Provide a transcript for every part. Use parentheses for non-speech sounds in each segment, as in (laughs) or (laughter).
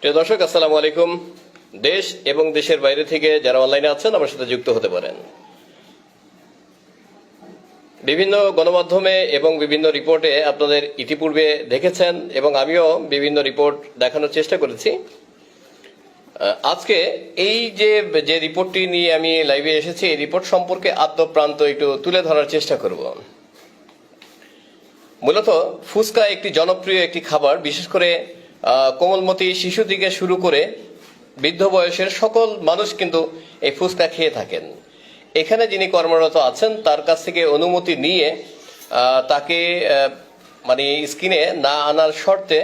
প্রিয় দর্শক, আসসালামু আলাইকুম। দেশ এবং দেশের বাইরে থেকে যারা অনলাইনে আছেন, আমার সাথে যুক্ত হতে পারেন। বিভিন্ন গণমাধ্যমে এবং বিভিন্ন রিপোর্টে আপনাদের ইতিপূর্বে দেখেছেন এবং আমিও বিভিন্ন রিপোর্ট দেখানোর চেষ্টা করেছি। আজকে এই যে যে রিপোর্টটি নিয়ে আমি লাইভে এসেছি, এই রিপোর্ট সম্পর্কে আদ্যপ্রান্ত একটু তুলে ধরার চেষ্টা করব। মূলত ফুচকা একটি জনপ্রিয় একটি খাবার, বিশেষ করে কোমলমতি শিশু থেকে শুরু করে বৃদ্ধ বয়সের সকল মানুষ কিন্তু এই ফুচকা খেয়ে থাকেন। এখানে যিনি কর্মরত আছেন, তার কাছ থেকে অনুমতি নিয়ে তাকে মানে স্ক্রিনে না আনার শর্তে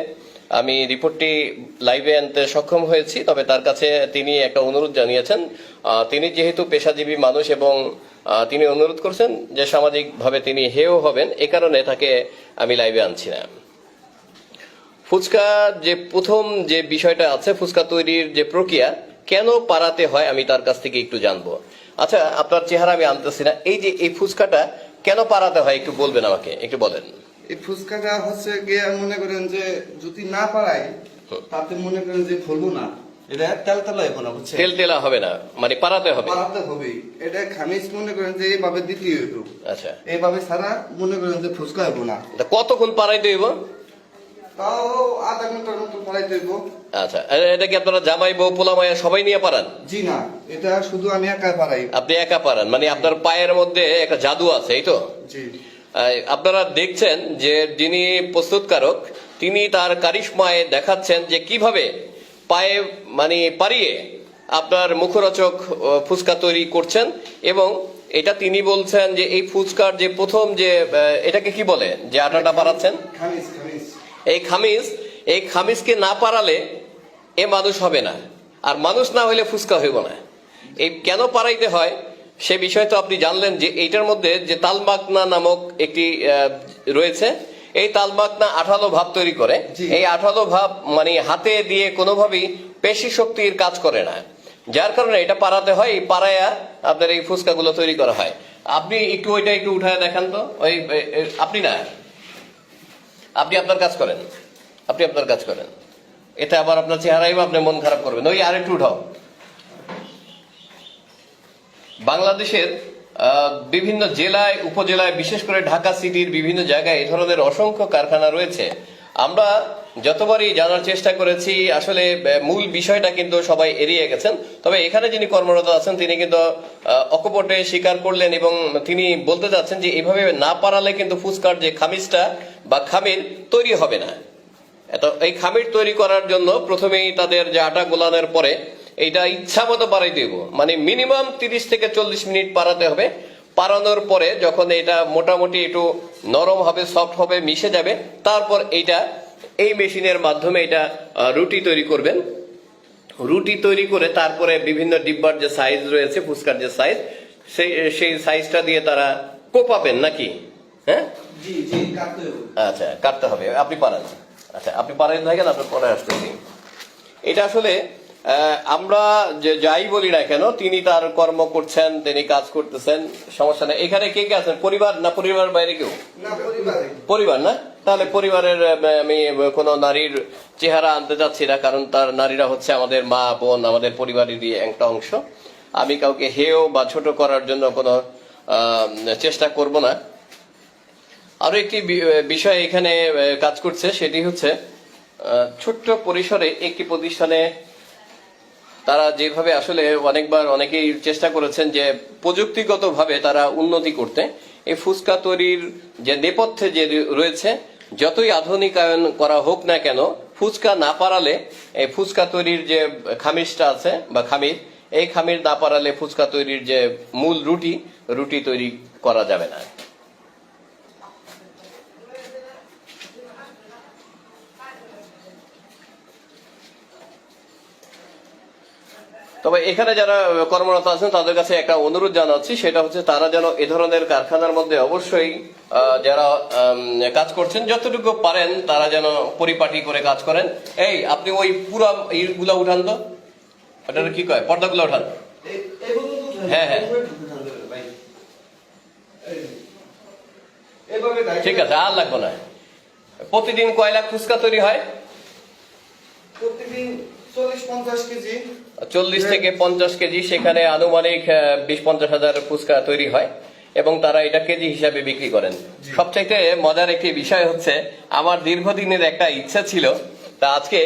আমি রিপোর্টটি লাইভে আনতে সক্ষম হয়েছি, তবে তার কাছে তিনি একটা অনুরোধ জানিয়েছেন। তিনি যেহেতু পেশাজীবী মানুষ এবং তিনি অনুরোধ করছেন যে সামাজিকভাবে তিনি হেও হবেন, এ কারণে তাকে আমি লাইভে আনছি না। ফুচকা যে প্রথম যে বিষয়টা আছে ফুচকা তৈরির যে প্রক্রিয়া কেন পারাতে হয় আমি তার কাছ থেকে একটু জানব। আচ্ছা আপনার চেহারা আমি আনতেছি না। এই যে এই ফুচকাটা কেন পারাতে হয় একটু বলবেন আমাকে একটু বলেন। এই ফুচকাটা হচ্ছে গিয়ে মনে করেন যে যদি না পারাই তাতে মনে করেন যে ফলবো না। এটা তেল তেল হইব না বুঝছেন? তেল তেলা হবে না মানে পারাতে হবে। পারাতে হবেই। এটা খামিজ মনে করেন যে এইভাবে দিতে হইব। আচ্ছা। এইভাবে ছাড়া মনে করেন যে ফুচকা হইব না। কতক্ষণ পারাইতে হইব? তাও আধা ঘণ্টার মতো পারাইতে হইব। আচ্ছা এটা কি আপনারা জামাই বউ পোলা মায়া সবাই নিয়ে পারান? জি না এটা শুধু আমি একা পারাই। আপনি একা পারান মানে আপনার পায়ের মধ্যে একটা জাদু আছে এই তো? জি। আপনারা দেখছেন যে যিনি প্রস্তুতকারক তিনি তার কারিশমায় দেখাচ্ছেন যে কীভাবে পায়ে মানে পারিয়ে আপনার মুখরোচক ফুচকা তৈরি করছেন এবং এটা তিনি বলছেন যে এই ফুচকার যে প্রথম যে এটাকে কি বলে? যে আটাটা খামিজ। এই খামিজ এই খামিজকে না পারালে এ মানুষ হবে না। আর মানুষ না হইলে ফুচকা হইব না। এই কেন পারাইতে হয় সে বিষয় তো আপনি জানলেন যে এইটার মধ্যে যে তালমাকনা নামক একটি রয়েছে এই তালমাকনা আঠালো ভাব তৈরি করে। এই আঠালো ভাব মানে হাতে দিয়ে কোনোভাবেই পেশি শক্তির কাজ করে না। যার কারণে এটা পারাতে হয় এই পাড়ায়া আপনার এই ফুচকাগুলো তৈরি করা হয়। আপনি একটু ওইটা একটু উঠায় দেখান তো। ওই আপনি না? আপনি আপনার কাজ করেন। আপনি আপনার কাজ করেন। এটা আবার আপনার চেহারাই আপনি মন খারাপ করবেন। ওই আর একটু উঠাও। বাংলাদেশের বিভিন্ন জেলায়, উপজেলায়, বিশেষ করে ঢাকা সিটির বিভিন্ন জায়গায় এ ধরনের অসংখ্য কারখানা রয়েছে। আমরা যতবারই জানার চেষ্টা করেছি, আসলে মূল বিষয়টা কিন্তু সবাই এড়িয়ে গেছেন। তবে এখানে যিনি কর্মরত আছেন, তিনি কিন্তু অকপটে স্বীকার করলেন এবং তিনি বলতে চাচ্ছেন যে, এভাবে না পারালে কিন্তু ফুচকার যে খামিজটা বা খামির তৈরি হবে না। এত, এই খামির তৈরি করার জন্য প্রথমেই তাদের যে আটা গোলানোর পরে এইটা ইচ্ছা মতো পারাই দেব। মানে মিনিমাম তিরিশ থেকে চল্লিশ মিনিট পারাতে হবে। পারানোর পরে যখন এটা মোটামুটি একটু নরম হবে, সফট হবে, মিশে যাবে, তারপর এইটা এই মেশিনের মাধ্যমে এটা রুটি তৈরি করবেন। রুটি তৈরি করে তারপরে বিভিন্ন ডিব্বার যে সাইজ রয়েছে ফুচকার যে সাইজ সেই সেই সাইজটা দিয়ে তারা কোপাবেন নাকি? হ্যাঁ? জি জি আচ্ছা কাটতে হবে। আপনি পারেন। আচ্ছা আপনি পারেন থাকেন আপনার পরে আসতেছি। এটা আসলে আমরা যে যাই বলি না কেন তিনি তার কর্ম করছেন তিনি কাজ করতেছেন সমস্যা নেই। এখানে কে কে আছেন? পরিবার না পরিবার বাইরে কেউ? পরিবার না? তাহলে পরিবারের আমি কোনো নারীর চেহারা আনতে চাচ্ছি না, কারণ তার নারীরা হচ্ছে আমাদের মা, বোন, আমাদের পরিবারেরই একটা অংশ। আমি কাউকে হেয় বা ছোট করার জন্য কোনো চেষ্টা করব না। আরও একটি বিষয় এখানে কাজ করছে, সেটি হচ্ছে ছোট্ট পরিসরে একটি প্রতিষ্ঠানে তারা যেভাবে আসলে অনেকবার অনেকেই চেষ্টা করেছেন যে প্রযুক্তিগতভাবে তারা উন্নতি করতে, এই ফুচকা তৈরির যে নেপথ্যে যে রয়েছে যতই আধুনিকায়ন করা হোক না কেন, ফুচকা না পারালে এই ফুচকা তৈরির যে খামিজটা আছে বা খামির, এই খামির না পারালে ফুচকা তৈরির যে মূল রুটি রুটি তৈরি করা যাবে না। তবে এখানে যারা কর্মরত আছেন তাদের কাছে একটা অনুরোধ জানাচ্ছি। সেটা হচ্ছে তারা যেন এ ধরনের কারখানার মধ্যে অবশ্যই যারা কাজ করছেন যতটুকু পারেন তারা যেন পরিপাটি করে কাজ করেন। এই আপনি ওই পুরো ইগুলা উঠান তো। ওটার কি কয়? পর্দাগুলো উঠান। হ্যাঁ, হ্যাঁ। ঠিক আছে আর লাগবো না। প্রতিদিন কয়লা ফুচকা তৈরি হয়? প্রতিদিন চল্লিশ থেকে পঞ্চাশ কেজি সেখানে আনুমানিক বিশ পঞ্চাশ হাজার ফুচকা তৈরি হয় এবং তারা এটা কেজি হিসাবে বিক্রি করেন। সবচাইতে মজার একটি বিষয় হচ্ছে আমার দীর্ঘদিনের একটা ইচ্ছা ছিল তা আজকে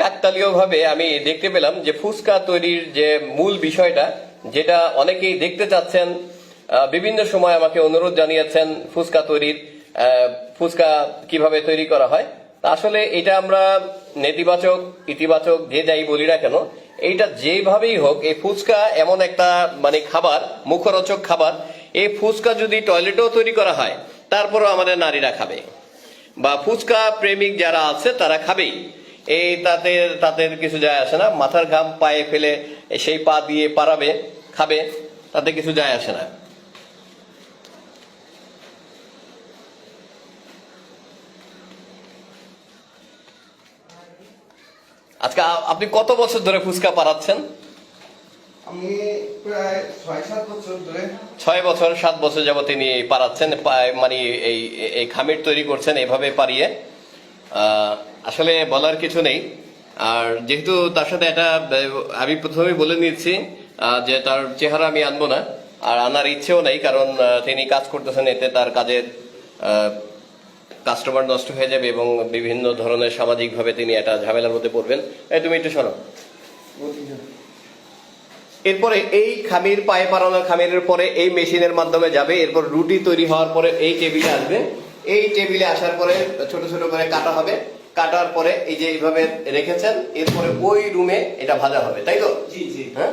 কাকতালীয় ভাবে আমি দেখতে পেলাম যে ফুচকা তৈরির যে মূল বিষয়টা যেটা অনেকেই দেখতে চাচ্ছেন বিভিন্ন সময় আমাকে অনুরোধ জানিয়েছেন ফুচকা তৈরির ফুচকা কীভাবে তৈরি করা হয়। আসলে এটা আমরা নেতিবাচক, ইতিবাচক যে যাই বলি না কেন, এইটা যেভাবেই হোক, এই ফুচকা এমন একটা মানে খাবার, মুখরোচক খাবার, এই ফুচকা যদি টয়লেটেও তৈরি করা হয়, তারপরেও আমাদের নারীরা খাবে। বা ফুচকা প্রেমিক যারা আছে, তারা খাবেই। এই তাদের তাদের কিছু যায় আসে না, মাথার ঘাম পায়ে ফেলে, সেই পা দিয়ে পারাবে, খাবে, তাতে কিছু যায় আসে না। আজকে আপনি কত বছর ধরে ফুচকা পাড়াচ্ছেন? আমি প্রায় ছয় সাত বছর ধরে। ছয় বছর সাত বছর যাবত তিনি পারাচ্ছেন পা- মানে এই এই খামির তৈরি করছেন এভাবে পারিয়ে আসলে বলার কিছু নেই। আর যেহেতু তার সাথে একটা আহ, আমি প্রথমেই বলে নিচ্ছি যে তার চেহারা আমি আনব না। আর আনার ইচ্ছেও নেই কারণ তিনি কাজ করতেছেন এতে তার কাজের কাস্টমার নষ্ট হয়ে যাবে এবং বিভিন্ন ধরনের সামাজিকভাবে তিনি একটা ঝামেলার মধ্যে পড়বেন। এই তুমি একটু শোনো। এরপরে এই খামির পায়ে পারানো খামিরের পরে এই মেশিনের মাধ্যমে যাবে। এরপর রুটি তৈরি হওয়ার পরে এই টেবিলে আসবে। এই টেবিলে আসার পরে ছোট ছোট করে কাটা হবে। কাটার পরে এই যে এইভাবে রেখেছেন এরপরে ওই রুমে এটা ভাজা হবে তাই তো? জি জি। হ্যাঁ?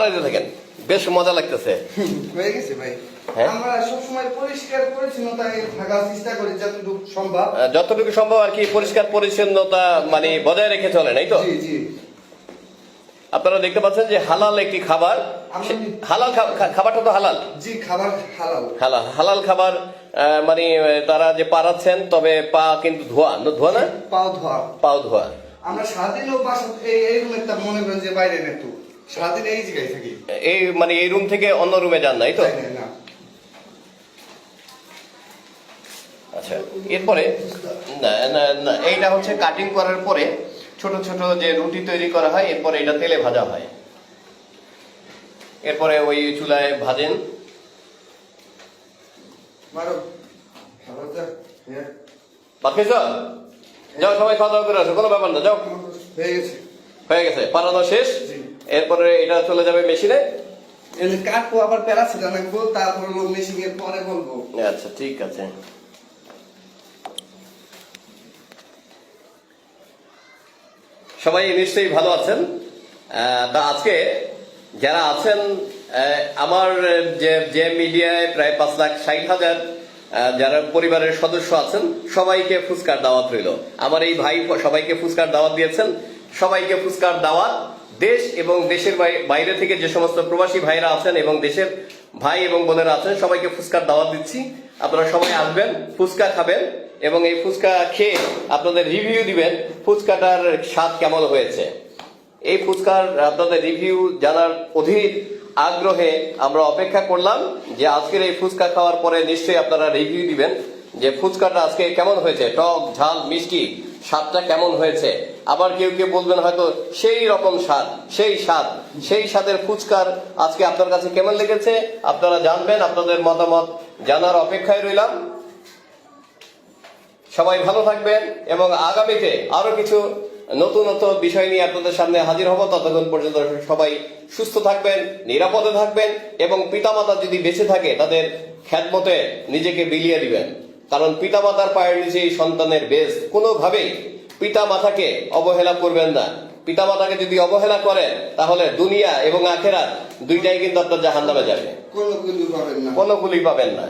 পারাইতে থাকেন বেশ মজা লাগতেছে। (laughs) হয়ে গেছে ভাই। হ্যাঁ? আমরা সবসময় পরিষ্কার পরিচ্ছন্নতায় থাকার চেষ্টা করি যতটুকু সম্ভব। যতটুকু সম্ভব আর কি পরিষ্কার পরিচ্ছন্নতা মানে বজায় রেখে তো? জি জি। আপনারা দেখতে পাচ্ছেন যে হালাল একটি খাবার হালাল খাবারটা তো হালাল? জি খাবার হালাল। হালাল হালাল খাবার মানে তারা যে পারাচ্ছেন তবে পা কিন্তু ধোয়া ন- ধোয়া না? পাও ধোয়া। পাও ধোয়া। আমরা সারাদিনও বাসা এই মনে করেন যে বাইরে একটু সারাদিন এই জায়গায় থাকি। এই মানে এই রুম থেকে অন্য রুমে যান নাই তো? না, আচ্ছা এরপরে না না না এইটা হচ্ছে কাটিং করার পরে ছোট ছোট যে রুটি তৈরি করা হয় এরপরে এটা তেলে ভাজা হয়। এরপরে ওই চুলায় ভাজেন। হ্যাঁ। ভাত খাইছ যাও সবাই খাওয়া দাওয়া করে আসো কোনো ব্যাপার না যাও। হয়ে গেছে। হয়ে গেছে পালানো শেষ। এরপরে এটা চলে যাবে মেশিনে? কাটবো আবার প্যারাসিটা রাখব তারপর মেশিং এর পরে বলব। আচ্ছা ঠিক আছে। সবাই নিশ্চয়ই ভালো আছেন? তা আজকে যারা আছেন আমার যে যে মিডিয়ায় প্রায় পাঁচ লাখ ষাট হাজার যারা পরিবারের সদস্য আছেন সবাইকে ফুচকার দাওয়াত রইল। আমার এই ভাই সবাইকে ফুচকার দাওয়াত দিয়েছেন। সবাইকে ফুচকার দাওয়াত। দেশ এবং দেশের বাই- বাইরে থেকে যে সমস্ত প্রবাসী ভাইরা আছেন এবং দেশের ভাই এবং বোনেরা আছেন, সবাইকে ফুচকার দাওয়াত দিচ্ছি। আপনারা সবাই আসবেন, ফুচকা খাবেন এবং এই ফুচকা খেয়ে আপনাদের রিভিউ দিবেন ফুচকাটার স্বাদ কেমন হয়েছে। এই ফুচকার আপনাদের রিভিউ জানার অধীর আগ্রহে আমরা অপেক্ষা করলাম যে আজকের এই ফুচকা খাওয়ার পরে নিশ্চয়ই আপনারা রিভিউ দিবেন যে ফুচকাটা আজকে কেমন হয়েছে, টক, ঝাল, মিষ্টি। স্বাদটা কেমন হয়েছে? আবার কেউ কেউ বলবেন হয়তো সেই রকম স্বাদ, সেই স্বাদ, সেই স্বাদের ফুচকার আজকে আপনার কাছে কেমন লেগেছে? আপনারা জানবেন, আপনাদের মতামত জানার অপেক্ষায় রইলাম। সবাই ভালো থাকবেন এবং আগামীতে আরও কিছু নতুন নতুন বিষয় নিয়ে আপনাদের সামনে হাজির হব। ততক্ষণ পর্যন্ত সবাই সুস্থ থাকবেন, নিরাপদে থাকবেন এবং পিতামাতা যদি বেঁচে থাকে, তাদের খ্যাতমতে নিজেকে বিলিয়ে দিবেন। কারণ পিতামাতার পায়ের নিচেই সন্তানের বেশ। কোনোভাবেই পিতা মাতাকে অবহেলা করবেন না। পিতা মাতাকে যদি অবহেলা করেন তাহলে দুনিয়া এবং আখেরা দুইটাই কিন্তু আপনার জাহান নামে যাবে। কোনো গুলি পাবেন না।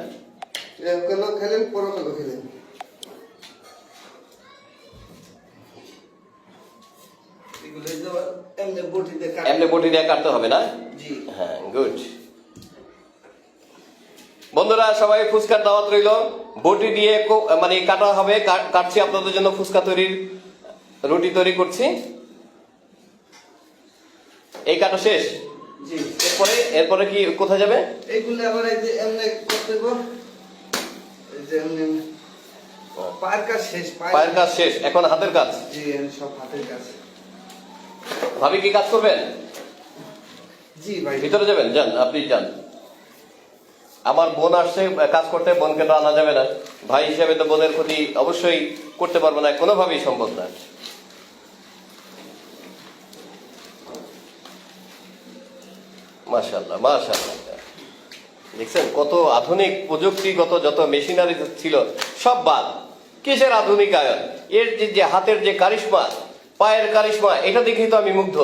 এমনি এমনি বটি দিয়ে কাটতে হবে না? জি। হ্যাঁ গুড বন্ধুরা সবাই ফুচকার দাওয়াত রইল। বটি দিয়ে মানে কাটা হবে। কাটছি আপনাদের জন্য ফুচকা তৈরির রুটি তৈরি করছি। এই কাটা শেষ? এরপরে এরপরে কি কোথায় যাবে? এইগুলো আবার এই যে এমনি করতে এই যে এমনি এমনি। পায়ের কাজ শেষ পায়ের কাজ শেষ। এখন হাতের কাজ? জি সব হাতের কাজ। ভাবি কি কাজ করবেন? জি ভাই। ভিতরে যাবেন? যান আপনি যান। আমার বোন আসছে, কাজ করতে, বোনকে তো আনা যাবে না। ভাই হিসেবে তো বোনের ক্ষতি অবশ্যই করতে পারব না, কোনোভাবেই সম্ভব না। মাশাল্লাহ মাশাল্লাহ দেখছেন, কত আধুনিক প্রযুক্তিগত যত মেশিনারি ছিল, সব বাদ। কিসের আধুনিক আয়ন এর যে হাতের যে কারিশমা, পায়ের কারিশমা, এটা দেখেই তো আমি মুগ্ধ।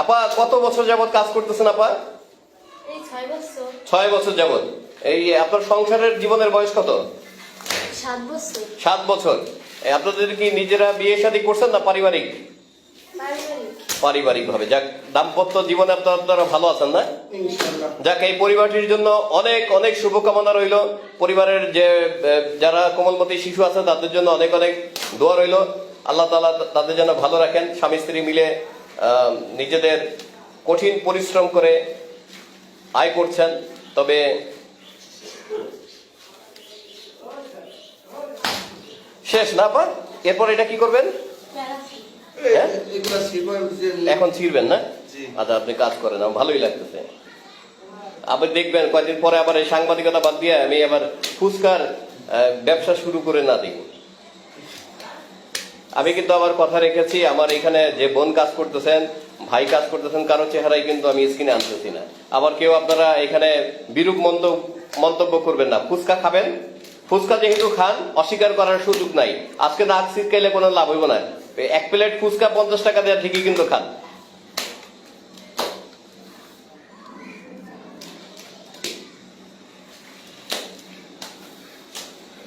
আপা কত বছর যাবত কাজ করতেছেন আপা? ছয় বছর। যাবত এই আপনার সংসারের জীবনের বয়স কত? সাত বছর। সাত বছর। এই আপনাদের কি নিজেরা বিয়ে শাদী করছেন না পারিবারিক? পারিবারিক। পারিবারিক ভাবে যাক দাম্পত্য জীবনে আপনার আপনারা ভালো আছেন না? যাক এই পরিবারটির জন্য অনেক অনেক শুভকামনা রইল। পরিবারের যে যারা কোমলমতি শিশু আছে তাদের জন্য অনেক অনেক দোয়া রইল। আল্লাহ তালা তাদের যেন ভালো রাখেন। স্বামী স্ত্রী মিলে নিজেদের কঠিন পরিশ্রম করে আয় করছেন তবে শেষ না পা এরপর এটা কি করবেন? হ্যাঁ? এখন ছিঁড়বেন না? আচ্ছা আপনি কাজ করেন আমার ভালোই লাগতেছে। আবার দেখবেন কয়েকদিন পরে আবার এই সাংবাদিকতা বাদ দিয়ে আমি আবার ফুচকার ব্যবসা শুরু করে না দিই আমি কিন্তু আমার কথা রেখেছি, আমার এখানে যে বোন কাজ করতেছেন, ভাই কাজ করতেছেন, কারও চেহারাই কিন্তু আমি স্ক্রিনে আনতেছি না। আবার কেউ আপনারা এখানে বিরূপ মন্তব্য করবেন না। ফুচকা খাবেন? ফুচকা যেহেতু খান, অস্বীকার করার সুযোগ নাই। আজকে নাক সিটকাইলে কোনো লাভ হইব না। এক প্লেট ফুচকা পঞ্চাশ টাকা দেওয়া ঠিকই কিন্তু খান।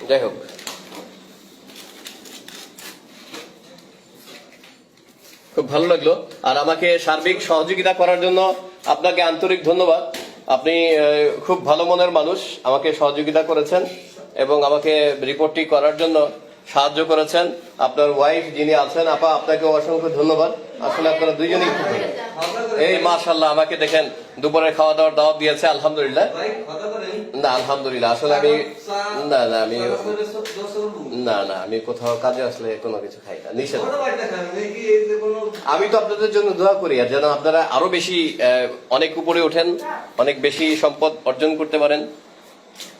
যাই হোক। খুব ভালো লাগল। আর আমাকে সার্বিক সহযোগিতা করার জন্য আপনাকে আন্তরিক ধন্যবাদ। আপনি খুব ভালো মনের মানুষ আমাকে সহযোগিতা করেছেন এবং আমাকে রিপোর্টটি করার জন্য সাহায্য করেছেন। আপনার ওয়াইফ যিনি আছেন আপা আপনাকে অসংখ্য ধন্যবাদ। আসলে আপনারা দুইজনেই খুব ভালো। এই মাশাল্লাহ আমাকে দেখেন দুপুরে খাওয়া দাওয়ার দাওয়াত দিয়েছে আলহামদুলিল্লাহ। না আলহামদুলিল্লাহ আসলে আমি না না আমি আমি না না আমি কোথাও কাজে আসলে কোনো কিছু খাই না নিষেধ। আমি তো আপনাদের জন্য দোয়া করি আর যেন আপনারা আরও বেশি অনেক উপরে ওঠেন অনেক বেশি সম্পদ অর্জন করতে পারেন।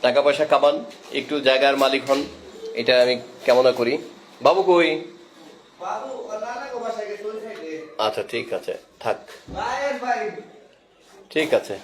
টাকা পয়সা কামান একটু জায়গার মালিক হন এটা আমি কামনা করি। বাবু কই? আচ্ছা ঠিক আছে থাক। ঠিক আছে।